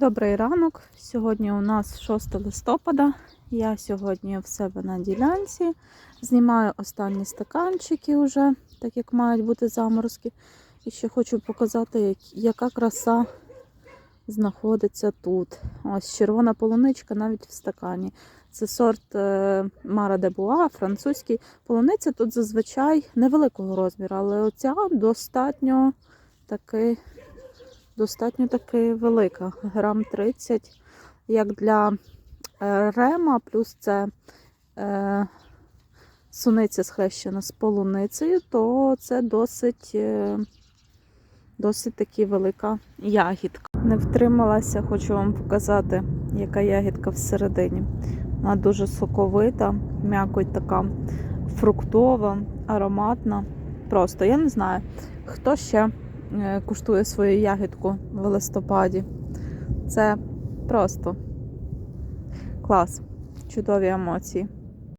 Добрий ранок. Сьогодні у нас 6 листопада. Я сьогодні в себе на ділянці. Знімаю останні стаканчики вже, так як мають бути заморозки. І ще хочу показати, яка краса знаходиться тут. Ось червона полуничка навіть в стакані. Це сорт е, Мара де Буа, французький. Полуниця тут зазвичай невеликого розміру, але оця достатньо таки достатньо таки велика, грам 30, як для е, рема, плюс це е, суниця схрещена з полуницею, то це досить, е, досить таки велика ягідка. Не втрималася, хочу вам показати, яка ягідка всередині. Вона дуже соковита, м'якоть така фруктова, ароматна. Просто я не знаю, хто ще куштує свою ягідку в листопаді. Це просто клас, чудові емоції.